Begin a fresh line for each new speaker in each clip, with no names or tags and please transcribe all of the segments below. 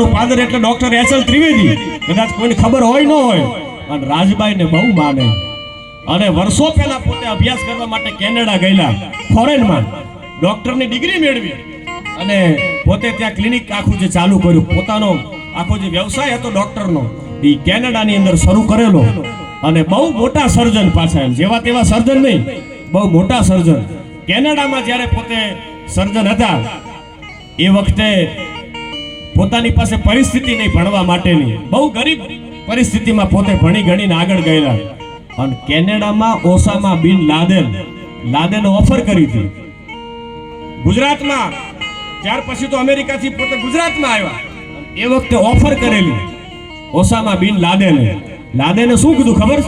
ચરાડવાનું પાદર એટલે doctor S L Trivedi. કદાચ કોઈને ખબર હોય ન હોય અને રાજબાઈને બહુ માને. અને વર્ષો પહેલા પોતે અભ્યાસ કરવા માટે કેનેડા ગયેલા, ફોરેનમાં ડોક્ટરની ડિગ્રી મેળવી. અને પોતે ત્યાં ક્લિનિક આખું જે ચાલુ કર્યું, પોતાનો આખો જે વ્યવસાય હતો ડોક્ટરનો એ કેનેડાની અંદર શરૂ કરેલો. અને બહુ મોટા સર્જન પાછા એમ, જેવા તેવા સર્જન નહીં, બહુ મોટા સર્જન. કેનેડામાં જ્યારે પોતે સર્જન હતા, એ વખતે પોતાની પાસે પરિસ્થિતિ નહીં ભણવા માટેની. બહુ ગરીબ પરિસ્થિતિમાં પોતે ભણી ગણીને આગળ ગયેલા. અને કેનેડામાં ઓસામા બિન લાદેન લાદેન ઓફર કરી હતી. ગુજરાતમાં, ત્યાર પછી તો અમેરિકાથી પોતે ગુજરાતમાં આવ્યા. એ વખતે ઓફર કરેલી ઓસામા બિન લાદેને. લાદેને શું કીધું ખબર?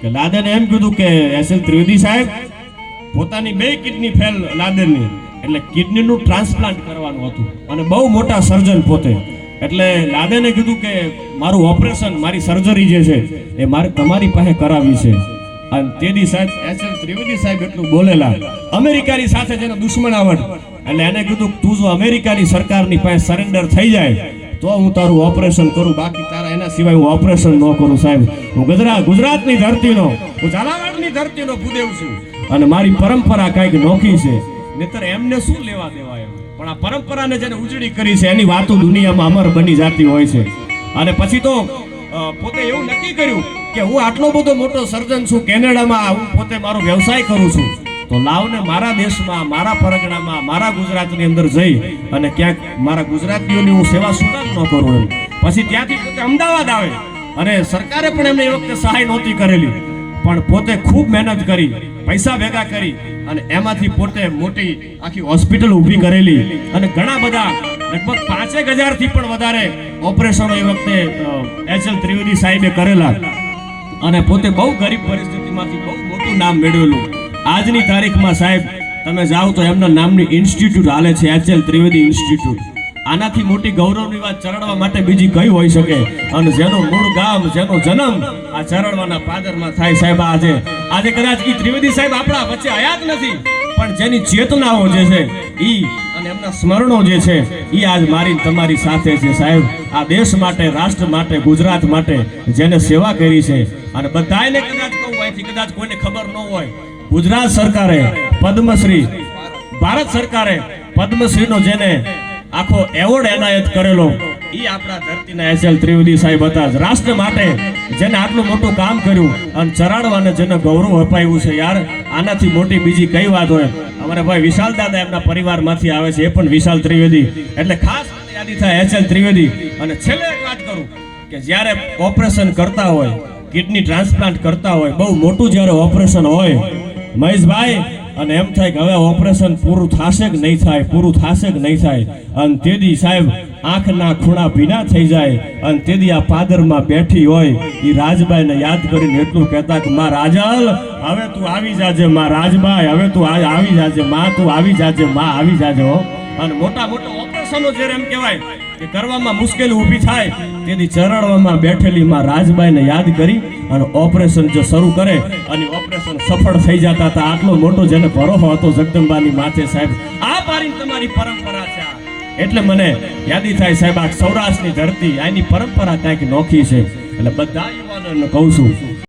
કે લાદેને એમ કીધું કે એસ એલ ત્રિવેદી સાહેબ, પોતાની બે કિડની ફેલ લાદેનની. એટલે કિડનીનું ટ્રાન્સપ્લાન્ટ કરવાનું હતું. અને બહુ મોટા સર્જન પોતે. એટલે લાદેને કીધું કે મારું ઓપરેશન, મારી સર્જરી જે છે, એ મારે તમારી પાસે કરાવી છે. અને તેદી સાહેબ, એસ એમ ત્રિવેદી સાહેબ એટલું બોલેલા, અમેરિકાની સાથે જેનો દુશ્મનાવટ એટલે એને કીધું, તું જો અમેરિકાની સરકારની પાસે સરેન્ડર થઈ જાય, તો હું તારું ઓપરેશન કરું. બાકી તારા એના સિવાય હું ઓપરેશન ન કરું, સાહેબ. હું ગુજરાત ગુજરાતની ધરતીનો, હું ઝાલાવાડની ધરતીનો ભૂદેવ છું. અને મારી પરંપરા કાંઈક નોખી છે. નહીતર એમને શું લેવા દેવા એમ પણ આ પરંપરાને જેને ઉજળી કરી છે, એની વાતો દુનિયામાં અમર બની જતી હોય છે. અને પછી તો પોતે એવું નક્કી કર્યું કે હું આટલો બધો મોટો સર્જન છું, કેનેડામાં હું પોતે મારો વ્યવસાય કરું છું. તો લાવને મારા દેશમાં, મારા પરગણામાં, મારા ગુજરાતની અંદર જઈ અને ક્યાંક મારા ગુજરાતીઓની હું સેવા સુધાર ન કરું એમ. પછી ત્યાંથી પોતે અમદાવાદ આવે. અને સરકારે પણ એમને એ વખતે સહાય નહોતી કરેલી. પણ પોતે ખૂબ મહેનત કરી. પૈસા ભેગા કરી અને એમાંથી પોતે મોટી આખી હોસ્પિટલ ઊભી કરેલી. અને ઘણા બધા લગભગ પાંચેક હજારથી પણ વધારે ઓપરેશનો એ વખતે એચ એલ ત્રિવેદી સાહેબે કરેલા. અને પોતે બહુ ગરીબ પરિસ્થિતિમાંથી બહુ મોટું નામ મેળવેલું. આજની તારીખમાં સાહેબ, તમે જાઓ તો એમના નામની ઇન્સ્ટિટ્યૂટ હાલે છે, એચ એલ ત્રિવેદી ઇન્સ્ટિટ્યૂટ. આનાથી મોટી ગૌરવની વાત ચરણવા માટે બીજી કઈ હોઈ શકે? અને જેનું મૂળ ગામ, જેનો જન્મ આ ચરણવાના પાદરમાં થાય સાહેબ, આજે. આજે કદાચ ઈ ત્રિવેદી સાહેબ આપણા વચ્ચે હયાત નથી, પણ જેની ચેતનાઓ જે છે, ઈ અને એમના સ્મરણો જે છે, ઈ આજ મારી તમારી સાથે છે સાહેબ. આ દેશ માટે, રાષ્ટ્ર માટે, ગુજરાત માટે જેને સેવા કરી છે, અને બધાને કદાચ કહું અહીંથી, કદાચ કોઈને ખબર ન હોય, ગુજરાત સરકારે, પદ્મશ્રી, ભારત સરકારે પદ્મશ્રીનો જેને આખો એવોર્ડ એનાયત કરેલો. એ આપણા ધરતીના એસ એલ ત્રિવેદી સાહેબ હતા. રાષ્ટ્ર માટે જેને આટલું મોટું કામ કર્યું અને ચરાડવાને જેને ગૌરવ અપાયું છે યાર, આનાથી મોટી બીજી કઈ વાત હોય? અમારા ભાઈ વિશાલ દાદા એમના પરિવારમાંથી આવે છે, એ પણ વિશાલ ત્રિવેદી. એટલે ખાસ યાદી થાય એસ એલ ત્રિવેદી. અને છેલ્લે એક વાત કરું કે જ્યારે ઓપરેશન કરતા હોય, કિડની ટ્રાન્સપ્લાન્ટ કરતા હોય, બહુ મોટું જ્યારે ઓપરેશન હોય, મહેશભાઈ અને એમ થાય કે હવે ઓપરેશન પૂરું થશે કે નહીં થાય, પૂરું થશે કે નહીં થાય? અને તેદી સાહેબ, આંખના ખૂણા ભીના થઈ જાય, અને તેદી આ પાદરમાં બેઠી હોય એ રાજબાઈને યાદ કરીને એટલું કહેતા કે, માં રાજલ, હવે તું આવી જાજે, માં રાજબાઈ, હવે તું આવી જાજે, માં તું આવી જાજે, માં આવી જાજે અને મોટા મોટા ઓપરેશનો જ્યારે એમ કહેવાય કે કરવામાં મુશ્કેલી ઊભી થાય, તેથી ચરણવામાં બેઠેલી માં રાજબાઈને યાદ કરી અને ઓપરેશન જો શરૂ કરે અને ઓપરેશન સફળ થઈ જતા હતા, આટલો મોટો જેને ભરોસો હતો જગદંબાની માથે સાહેબ, આ મારી તમારી પરંપરા છે એટલે મને યાદી થાય સાહેબ, આ સૌરાષ્ટ્રની ધરતી, આની પરંપરા કાંઈક નોખી છે. એટલે બધા યુવાનોને કહું છું